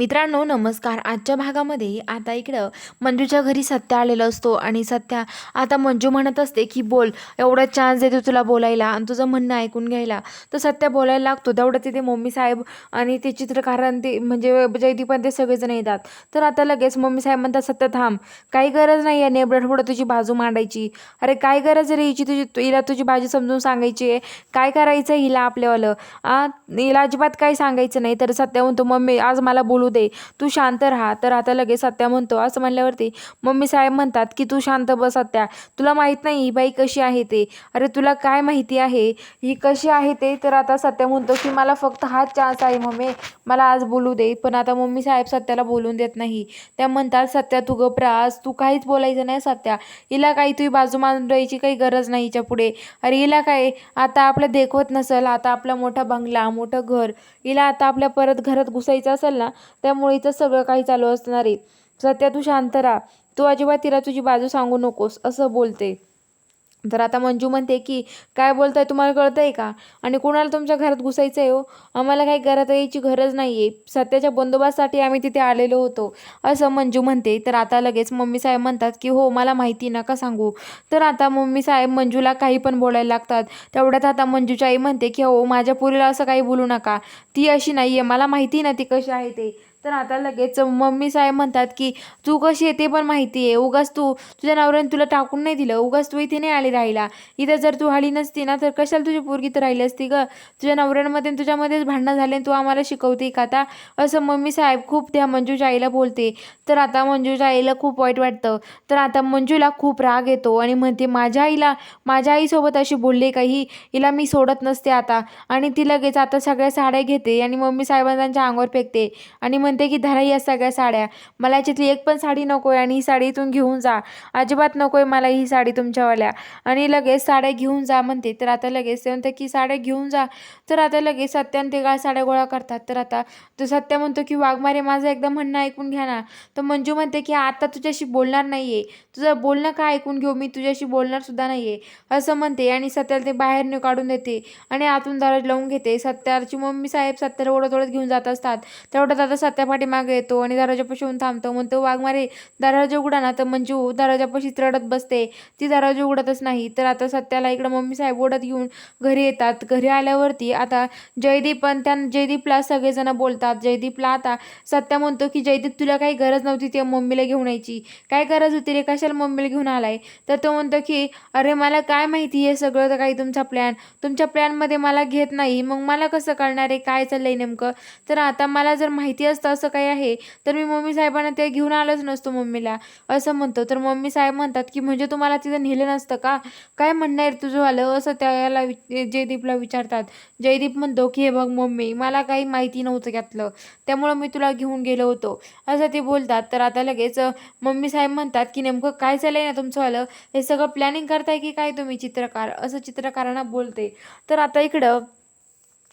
मित्रांनो नमस्कार. आजच्या भागामध्ये आता इकडं मंजूच्या घरी सत्या आलेला असतो आणि सत्या आता मंजू म्हणत असते की बोल एवढा चान्स देतो तुला बोलायला आणि तुझं म्हणणं ऐकून घ्यायला. तर सत्या बोलायला लागतो. तेवढं तिथे मम्मी साहेब आणि ते चित्रकार ते म्हणजे जयदीप पण ते सगळेजण येतात. तर आता लगेच मम्मी साहेब म्हणतात सत्या थांब. काही गरज नाही आहे नेबडं पुढं तुझी बाजू मांडायची. अरे काय गरज रे हिची तुझी? हिला तुझी बाजू समजून सांगायची आहे. काय करायचं हिला आपल्यावालं? आ हिला अजिबात काही सांगायचं नाही. तर सत्या म्हणतो मम्मी आज मला बोलू दे. तू शांत राहा. तर आता लगेच सत्या म्हणतो असं म्हणल्यावरती मम्मी साहेब म्हणतात की तू शांत बस सत्या. तुला माहीत नाही ही बाई कशी आहे ते. अरे तुला काय माहिती आहे? ही कशी आहे ते? तर आता सत्या म्हणतो की मला फक्त हाच चान्स आहे मम्मी. मला आज बोलू दे. पण आता मम्मी साहेब सत्याला बोलून देत नाही. त्या म्हणतात सत्या तू गप्रास तू काहीच बोलायचं नाही सत्या. हिला काही तुझी बाजू मांडायची काही गरज नाही हिच्या पुढे. अरे हिला काय? आता आपलं देखवत नसेल. आता आपला मोठा बंगला मोठं घर. हिला आता आपल्या परत घरात घुसायचं असेल ना त्यामुळे इथं सगळं काही चालू असणार आहे. सध्या तू शांत राहा. तू अजिबात तिला तुझी बाजू सांगू नकोस असं बोलते. तर आता मंजू म्हणते की काय बोलताय तुम्हाला कळतंय का? आणि कुणाला तुमच्या घरात घुसायचं आहे हो? आम्हाला काही घरात यायची गरज नाही आहे सत्याच्या बंदोबस्तासाठी आम्ही तिथे आलेलो होतो. असं मंजू म्हणते. तर आता लगेच मम्मी साहेब म्हणतात की हो मला माहिती नका सांगू. तर आता मम्मी साहेब मंजूला काही पण बोलायला लागतात. तेवढ्यात आता मंजूची आई म्हणते की हो माझ्या पुरीला असं काही बोलू नका. ती अशी नाही आहे मला माहिती ना ती कशी आहे ते. तर आता लगेच मम्मी साहेब म्हणतात की तू कशी आहे ते पण माहिती आहे. उगाच तू तुझ्या नवऱ्याने तुला टाकून नाही दिलं. उगाच तू इथे नाही आली राहिला इथं जर तू आली नसती ना तर कशाला तुझी पोरगी तर राहिली असती ग? तुझ्या नवऱ्यांमध्ये तुझ्यामध्येच भांडणं झाले तू आम्हाला शिकवते का आता? असं मम्मी साहेब खूप त्या मंजूच्या आईला बोलते. तर आता मंजूच्या आईला खूप वाईट वाटतं. तर आता मंजूला खूप राग येतो आणि म्हणते माझ्या आईला माझ्या आईसोबत अशी बोलले का ही हिला मी सोडत नसते आता. आणि ती लगेच आता सगळ्या साड्या घेते आणि मम्मी साहेबांच्या अंगावर फेकते. आणि म्हणते की धरा या सगळ्या साड्या. मला याच्यातली एक पण साडी नको आहे आणि ही साडी इथून घेऊन जा. अजिबात नको आहे मला ही साडी तुमच्यावाल्या. आणि लगेच साड्या घेऊन जा म्हणते. तर आता लगेच ते म्हणते की साड्या घेऊन जा. तर आता लगेच सत्यान ते काय साड्या गोळा करतात. तर आता तो सत्य म्हणतो की वाघमारे माझं एकदा म्हणणं ऐकून घ्या ना. तर मंजू म्हणते की आता तुझ्याशी बोलणार नाही आहे तुझं बोलणं काय ऐकून घेऊ? मी तुझ्याशी बोलणार सुद्धा नाही आहे असं म्हणते आणि सत्याला ते बाहेर न काढून देते आणि आतून दरवाज लावून घेते. सत्याची मम्मी साहेब सत्याला ओढत ओढत घेऊन जात असतात. तेवढ्यात आता सत्या पाठीमागे येतो आणि दरवाजापाशी येऊन थांबतो. म्हणतो वाघमारे दरवाजा उघडा ना तर मंजू दरवाजापाशी रडत बसते. ती दरवाजा उघडतच नाही. तर आता सत्याला इकडं मम्मी साहेब ओढत घेऊन घरी येतात. घरी आल्यावरती आता जयदीप पण त्या जयदीपला सगळेजण बोलतात. जयदीपला आता सत्या म्हणतो की जयदीप तुला काही गरज नव्हती ते मम्मीला घेऊन यायची. काय गरज होती रे? कशाला मम्मीला घेऊन आलाय? तर तो म्हणतो की अरे मला काय माहिती आहे सगळं तर काही तुमचा प्लॅन तुमच्या प्लॅनमध्ये मला घेत नाही. मग मला कसं कळणार आहे काय चाललंय नेमकं? तर आता मला जर माहिती असतं असं काही आहे? तर मी मम्मी साहेबांना ते घेऊन आलोच नसतो मम्मीला. असं म्हणतो. तर मम्मी साहेब म्हणतात की म्हणजे तुम्हाला तिथं नेलं नसतं का? काय म्हणणं आहे तुझं आलं असं त्याला जयदीपला विचारतात. जयदीप म्हणतो की हे बघ मम्मी मला काही माहिती नव्हतं त्यातलं. त्यामुळं मी तुला घेऊन गेलो होतो. असं ते बोलतात. तर आता लगेच मम्मी साहेब म्हणतात की नेमकं काय चाललंय ना तुमचं आलं हे सगळं प्लॅनिंग करताय की काय तुम्ही चित्रकार? असं चित्रकारांना बोलते. तर आता इकडं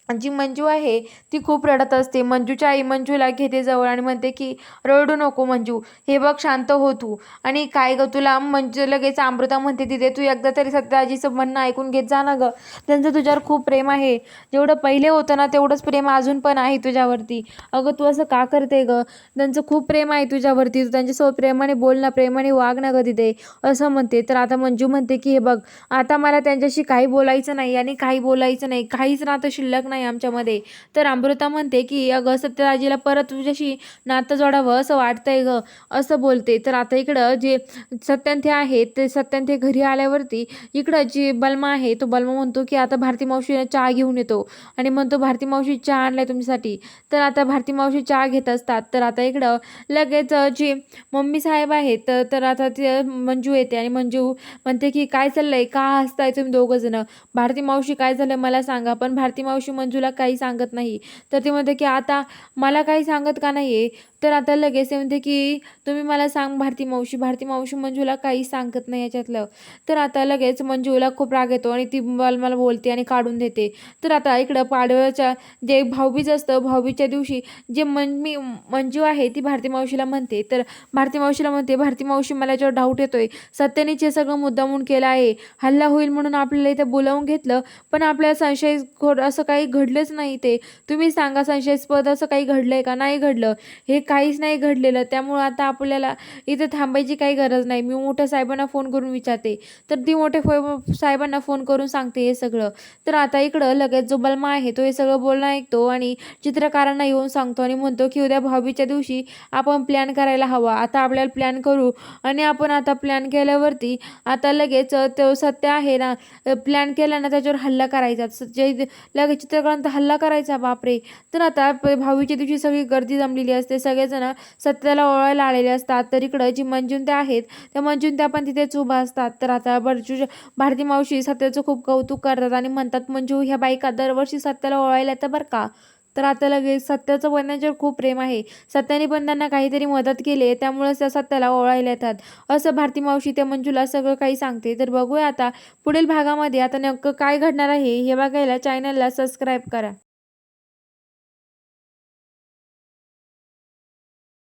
जी मंजू आहे ती खूप रडत असते. मंजूच्या आई मंजूला घेते जवळ आणि म्हणते की रडू नको मंजू हे बघ शांत हो तू. आणि काय ग तुला? मंजू लगेच अमृता म्हणते तिथे तू एकदा तरी सत्याजीचं म्हणणं ऐकून घेत जा ना गं. त्यांचं तुझ्यावर खूप प्रेम आहे. जेवढं पहिले होतं ना तेवढंच प्रेम अजून पण आहे तुझ्यावरती. अगं तू असं का करते गं? त्यांचं खूप प्रेम आहे तुझ्यावरती. तू त्यांच्यासोबत प्रेमाने बोल ना प्रेमाने वाग ना गं तिथे. असं म्हणते. तर आता मंजू म्हणते की हे बघ आता मला त्यांच्याशी काही बोलायचं नाही आणि काही बोलायचं नाही. काहीच नातं शिल्लक नाही आमच्यामध्ये. तर अमृता म्हणते की अगं सत्यराजीला परत तुझ्याशी नातं जोडावं असं वाटतंय ग असं बोलते. तर आता इकडं जे सत्यांथे आहेत आहे ते सत्यांथे घरी आल्यावरती इकडं जे बलमा आहे तो बलमा म्हणतो की आता भारती मावशीने चहा घेऊन येतो. आणि म्हणतो भारती मावशी चहा आणलाय तुमच्यासाठी. तर आता भारती मावशी चहा घेत असतात. तर आता इकडं लगेच जी मम्मी साहेब आहेत तर आता ते मंजू येते आणि मंजू म्हणते की काय चाललंय? का हसताय तुम्ही दोघं जण? भारती मावशी काय झालं मला सांगा. पण भारती मावशी म्हणजे मंजूला काही सांगत नाही. तर ती म्हणते की आता मला काही सांगत का नाही आहे तर आता लगेच म्हणते की तुम्ही मला सांग भारती मावशी भारती मावशी मंजूला काही सांगत नाही याच्यातलं. तर आता लगेच मंजूला खूप राग येतो आणि ती मला मला बोलते आणि काढून देते. तर आता इकडं पाडव्याच्या जे भाऊबीज असतं भाऊबीजच्या दिवशी जे मन मी मंजू आहे ती भारती मावशीला म्हणते. तर भारती मावशीला म्हणते भारती मावशी मला याच्यावर डाऊट येतोय. सत्यानेच हे सगळं मुद्दामून केलं आहे. हल्ला होईल म्हणून आपल्याला इथे बोलावून घेतलं पण आपल्याला संशय असं काही घडलंच नाही ते. तुम्ही सांगा संशयास्पद असं काही घडलं आहे का? नाही घडलं. हे काहीच नाही घडलेलं. त्यामुळं आता आपल्याला इथं थांबायची काही गरज नाही. मी मोठ्या साहेबांना फोन करून विचारते. तर ती मोठ्या फो साहेबांना फोन करून सांगते हे सगळं. तर आता इकडं लगेच जो बलमा आहे तो हे सगळं बोलणं ऐकतो आणि चित्रकारांना येऊन सांगतो आणि म्हणतो की उद्या भाऊबीच्या दिवशी आपण प्लॅन करायला हवा. आता आपल्याला प्लॅन करू आणि आपण आता प्लॅन केल्यावरती आता लगेच तो सत्य आहे ना प्लॅन केला ना त्याच्यावर हल्ला करायचा. जे लगेच चित्रकारांचा हल्ला करायचा बापरे! तर आता भावीच्या भाऊबीच्या दिवशी सगळी गर्दी जमलेली असते. सगळेजण सत्याला ओळायला आलेले असतात. तर इकडं जी मंजुंत्या आहेत त्या मंजुंत्या पण तिथेच उभा असतात. तर आता बरजू भारती मावशी सत्याचं खूप कौतुक करतात आणि म्हणतात मंजू ह्या बायका दरवर्षी सत्याला ओळायला येतं बरं का? तर आता लगेच सत्याचं पण त्यांच्यावर खूप प्रेम आहे. सत्याने पण त्यांना काहीतरी मदत केली आहे त्यामुळेच त्या सत्याला ओळायला येतात. असं भारती मावशी त्या मंजूला सगळं काही सांगते. तर बघूया आता पुढील भागामध्ये आता नेमकं काय घडणार आहे हे बघायला चॅनलला सबस्क्राईब करा.